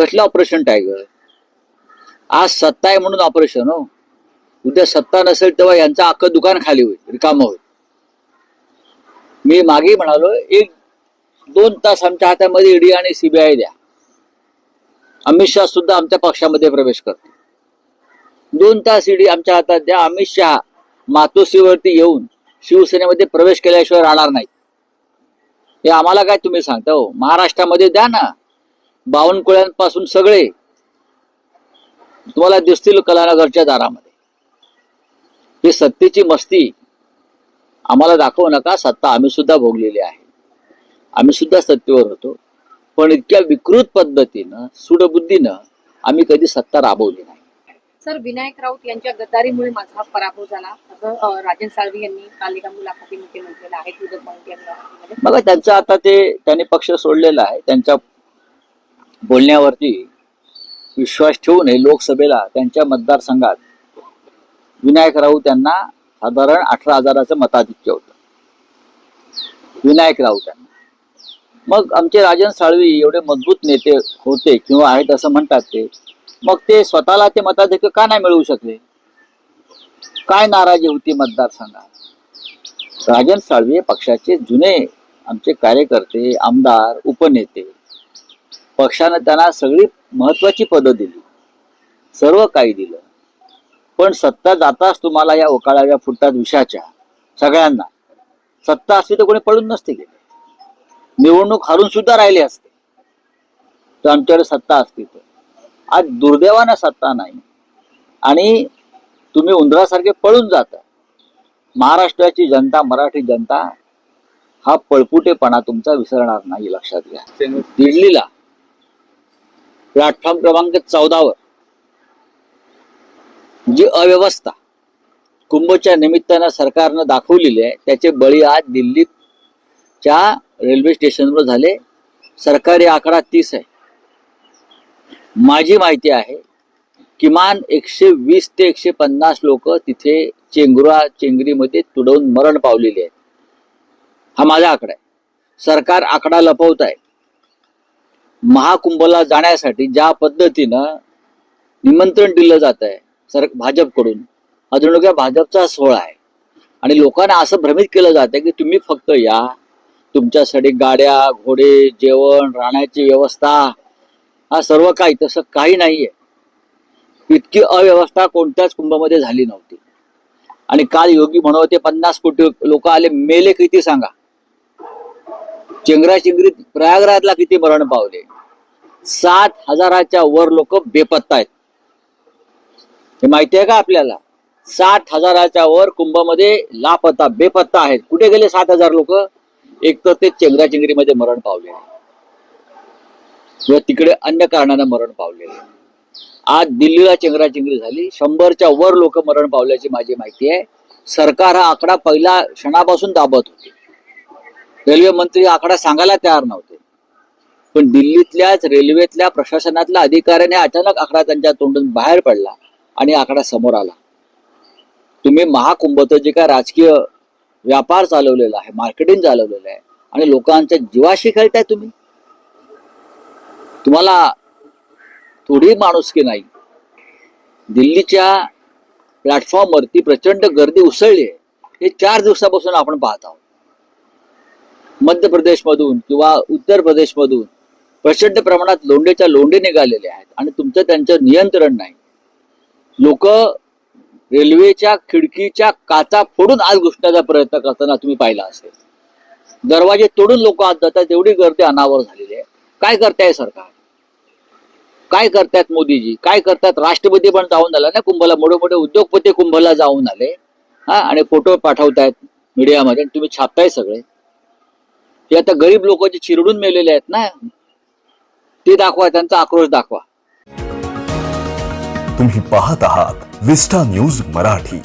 कसलं operation tiger आज सत्ता आहे म्हणून ऑपरेशन हो. उद्या सत्ता नसेल तेव्हा यांचं अख्खं दुकान खाली होईल रिकामं होईल. मी मागे म्हणालो एक दोन तास आमच्या हातामध्ये ईडी आणि सीबीआय द्या. अमित शहा सुद्धा आमच्या पक्षामध्ये प्रवेश करते दोन तास ईडी आमच्या हातात द्या. अमित शहा मातोश्रीवरती येऊन शिवसेनेमध्ये प्रवेश केल्याशिवाय राहणार नाही हे आम्हाला काय तुम्ही सांगता हो? महाराष्ट्रामध्ये द्या ना. बावनकुळ्यांपासून सगळे तुम्हाला दिसतील कलानगरच्या दारामध्ये. ही सत्तेची मस्ती आम्हाला दाखवू नका सत्ता आम्ही सुद्धा भोगलेली आहे. आम्ही सुद्धा सत्तेवर होतो. पण इतक्या विकृत पद्धतीनं सूडबुद्धीनं आम्ही कधी सत्ता राबवली नाही. सर विनायक राऊत यांच्या गद्दारीमुळे माझा पराभव झाला. असं राजन साळवी यांनी काल एका मुलाखतीमध्ये म्हटलेलं आहे बघा त्यांचं आता ते त्यांनी पक्ष सोडलेला आहे. त्यांच्या बोलण्यावरती विश्वास ठेवून हे लोकसभेला त्यांच्या मतदारसंघात विनायक राऊत यांना साधारण अठरा हजाराचं मताधिक्य होतं. विनायक राऊत यांना. मग आमचे राजन साळवी एवढे मजबूत नेते होते किंवा आहेत असं म्हणतात ते. मग ते स्वतःला ते मताधिक्य का नाही मिळवू शकले? काय नाराजी होती मतदारसंघात? राजन साळवी हे पक्षाचे जुने आमचे कार्यकर्ते आमदार उपनेते. पक्षानं त्यांना सगळी महत्वाची पदं दिली. सर्व काही दिलं. पण सत्ता जाताच तुम्हाला या ओकाळाव्या फुटतात विषाच्या सगळ्यांना. सत्ता असली तर कोणी पळून नसते गेले. निवडणूक हारून सुद्धा राहिले असते. तर आमच्याकडे सत्ता असते तर. आज दुर्दैवानं सत्ता नाही. आणि तुम्ही उंदरासारखे पळून जाता. महाराष्ट्राची जनता मराठी जनता हा पळपुटेपणा तुमचा विसरणार नाही लक्षात घ्या. दिल्लीला प्लॅटफॉर्म क्रमांक चौदावर. जी अव्यवस्था कुंभच्या निमित्तानं सरकारनं दाखवलेली आहे त्याचे बळी आज दिल्लीच्या रेल्वे स्टेशनवर झाले. सरकारी आकडा तीस आहे. माझी माहिती आहे किमान एकशे वीस ते एकशे पन्नास लोक तिथे चेंगुरा चेंगरीमध्ये तुडवून मरण पावलेले आहेत. हा माझा आकडा आहे. सरकार आकडा लपवत आहे. महाकुंभला जाण्यासाठी ज्या पद्धतीनं निमंत्रण दिलं जात आहे सर भाजपकडून अजून काय भाजपचा सोहळा आहे. आणि लोकांना असं भ्रमित केलं जातं की तुम्ही फक्त या. तुमच्यासाठी गाड्या घोडे जेवण राहण्याची व्यवस्था हा सर्व काही तसं काही नाहीये. इतकी अव्यवस्था कोणत्याच कुंभामध्ये झाली नव्हती. आणि काल योगी म्हणत होते पन्नास कोटी लोक आले मेले किती सांगा. चेंगराचिंगरीत प्रयागराजला किती मरण पावले? सात हजाराच्या वर लोक बेपत्ता आहेत. हे माहिती आहे का आपल्याला? सात हजाराच्या वर कुंभमध्ये लापत्ता बेपत्ता आहेत. कुठे गेले सात हजार लोक? एक तर ते चेंगराचिंगरीमध्ये मरण पावले किंवा तिकडे अन्य कारणानं मरण पावले आज दिल्लीला चेंगराचेंगरी झाली. शंभरच्या वर लोक मरण पावल्याची माझी माहिती आहे. सरकार हा आकडा पहिल्या क्षणापासून दाबत होते. रेल्वे मंत्री आकडा सांगायला तयार नव्हते. पण दिल्लीतल्याच रेल्वेतल्या प्रशासनातल्या अधिकाऱ्याने अचानक आकडा त्यांच्या तोंडून बाहेर पडला आणि आकडा समोर आला. तुम्ही महाकुंभचं जे काय राजकीय व्यापार चालवलेला आहे मार्केटिंग चालवलेलं आहे आणि लोकांच्या जीवाशी खेळताय तुम्ही? तुम्हाला थोडी माणुसकी नाही? दिल्लीच्या प्लॅटफॉर्मवरती प्रचंड गर्दी उसळली आहे. हे चार दिवसापासून आपण पाहत आहोत. मध्य प्रदेशमधून किंवा उत्तर प्रदेशमधून प्रचंड प्रमाणात लोंडेच्या लोंडे निघालेले आहेत आणि तुमचं त्यांचं नियंत्रण नाही. लोक रेल्वेच्या खिडकीच्या काचा फोडून आज घुसण्याचा प्रयत्न करताना तुम्ही पाहिला असेल. दरवाजे तोडून लोक आत जातात एवढी गर्दी अनावर झालेली आहे. काय करताय सरकार? काय करतायत मोदीजी? काय करतायत? राष्ट्रपती पण जाऊन आला ना कुंभला मोठे मोठे उद्योगपती कुंभला जाऊन आले. हा आणि फोटो पाठवतायत मीडियामध्ये आणि तुम्ही छापताय सगळे. ते आता गरीब लोक जे चिरडून मेलेले आहेत ना ते दाखवा त्यांचा आक्रोश दाखवा. तुम्ही पाहत आहात विस्टा न्यूज मराठी.